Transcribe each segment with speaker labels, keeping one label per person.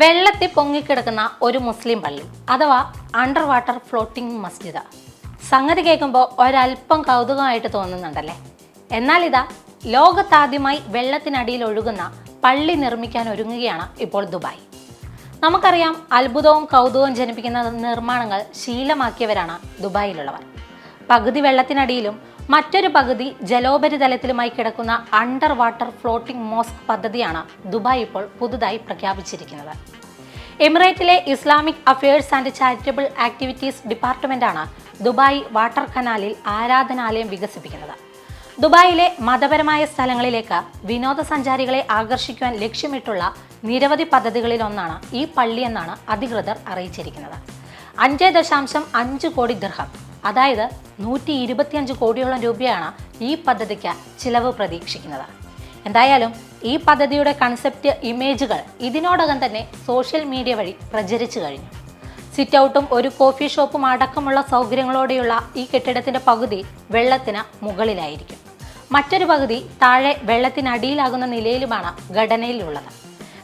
Speaker 1: വെള്ളത്തിൽ പൊങ്ങിക്കിടക്കുന്ന ഒരു മുസ്ലിം പള്ളി അഥവാ അണ്ടർ വാട്ടർ ഫ്ലോട്ടിംഗ് മസ്ജിദ് സംഗതി കേൾക്കുമ്പോൾ ഒരല്പം കൗതുകമായിട്ട് തോന്നുന്നുണ്ടല്ലേ? എന്നാൽ ഇതാ ലോകത്താദ്യമായി വെള്ളത്തിനടിയിൽ ഒഴുകുന്ന പള്ളി നിർമ്മിക്കാൻ ഒരുങ്ങുകയാണ് ഇപ്പോൾ ദുബായ്. നമുക്കറിയാം അത്ഭുതവും കൗതുകവും ജനിപ്പിക്കുന്ന നിർമ്മാണങ്ങൾ ശീലമാക്കിയവരാണ് ദുബായിലുള്ളവർ. പകുതി വെള്ളത്തിനടിയിലും മറ്റൊരു പകുതി ജലോപരിതലത്തിലുമായി കിടക്കുന്ന അണ്ടർ വാട്ടർ ഫ്ലോട്ടിംഗ് മോസ്ക് പദ്ധതിയാണ് ദുബായ് ഇപ്പോൾ പുതുതായി പ്രഖ്യാപിച്ചിരിക്കുന്നത്. എമിറേറ്റിലെ Islamic affairs and charitable activities ഡിപ്പാർട്ട്മെന്റാണ് Dubai water കനാലിൽ ആരാധനാലയം വികസിപ്പിക്കുന്നത്. ദുബായിലെ മതപരമായ സ്ഥലങ്ങളിലേക്ക് വിനോദസഞ്ചാരികളെ ആകർഷിക്കുവാൻ ലക്ഷ്യമിട്ടുള്ള നിരവധി പദ്ധതികളിലൊന്നാണ് ഈ പള്ളിയെന്നാണ് അധികൃതർ അറിയിച്ചിരിക്കുന്നത്. അഞ്ച് ദശാംശം അഞ്ച് കോടി ദർഹം. അതായത് നൂറ്റി ഇരുപത്തിയഞ്ച് കോടിയോളം രൂപയാണ് ഈ പദ്ധതിക്ക് ചിലവ് പ്രതീക്ഷിക്കുന്നത്. എന്തായാലും ഈ പദ്ധതിയുടെ കൺസെപ്റ്റ് ഇമേജുകൾ ഇതിനോടകം തന്നെ സോഷ്യൽ മീഡിയ വഴി പ്രചരിച്ചു കഴിഞ്ഞു. സിറ്റ് ഔട്ടും ഒരു കോഫി ഷോപ്പും അടക്കമുള്ള സൗകര്യങ്ങളോടെയുള്ള ഈ കെട്ടിടത്തിന്റെ പകുതി വെള്ളത്തിന് മുകളിലായിരിക്കും. മറ്റൊരു പകുതി താഴെ വെള്ളത്തിനടിയിലാകുന്ന നിലയിലുമാണ് ഘടനയിലുള്ളത്.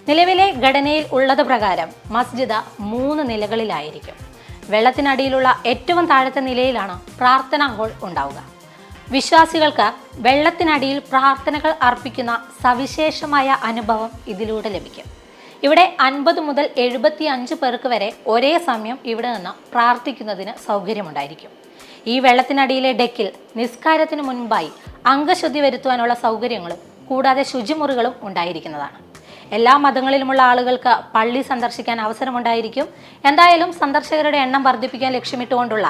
Speaker 1: നിലവിലെ ഘടനയിൽ ഉള്ളത് പ്രകാരം മസ്ജിദ് മൂന്ന് നിലകളിലായിരിക്കും. വെള്ളത്തിനടിയിലുള്ള ഏറ്റവും താഴത്തെ നിലയിലാണ് പ്രാർത്ഥനാ ഹോൾ ഉണ്ടാവുക. വിശ്വാസികൾക്ക് വെള്ളത്തിനടിയിൽ പ്രാർത്ഥനകൾ അർപ്പിക്കുന്ന സവിശേഷമായ അനുഭവം ഇതിലൂടെ ലഭിക്കും. ഇവിടെ അൻപത് മുതൽ എഴുപത്തി അഞ്ച് പേർക്ക് വരെ ഒരേ സമയം ഇവിടെ നിന്ന് പ്രാർത്ഥിക്കുന്നതിന് സൗകര്യമുണ്ടായിരിക്കും. ഈ വെള്ളത്തിനടിയിലെ ഡെക്കിൽ നിസ്കാരത്തിന് മുൻപായി അംഗശുദ്ധി വരുത്തുവാനുള്ള സൗകര്യങ്ങളും കൂടാതെ ശുചിമുറികളും ഉണ്ടായിരിക്കുന്നതാണ്. എല്ലാ മതങ്ങളിലുമുള്ള ആളുകൾക്ക് പള്ളി സന്ദർശിക്കാൻ അവസരമുണ്ടായിരിക്കും. എന്തായാലും സന്ദർശകരുടെ എണ്ണം വർദ്ധിപ്പിക്കാൻ ലക്ഷ്യമിട്ടുകൊണ്ടുള്ള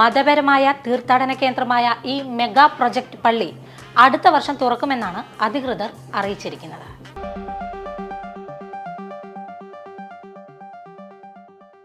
Speaker 1: മതപരമായ തീർത്ഥാടന കേന്ദ്രമായ ഈ മെഗാ പ്രൊജക്ട് പള്ളി അടുത്ത വർഷം തുറക്കുമെന്നാണ് അധികൃതർ അറിയിച്ചിരിക്കുന്നത്.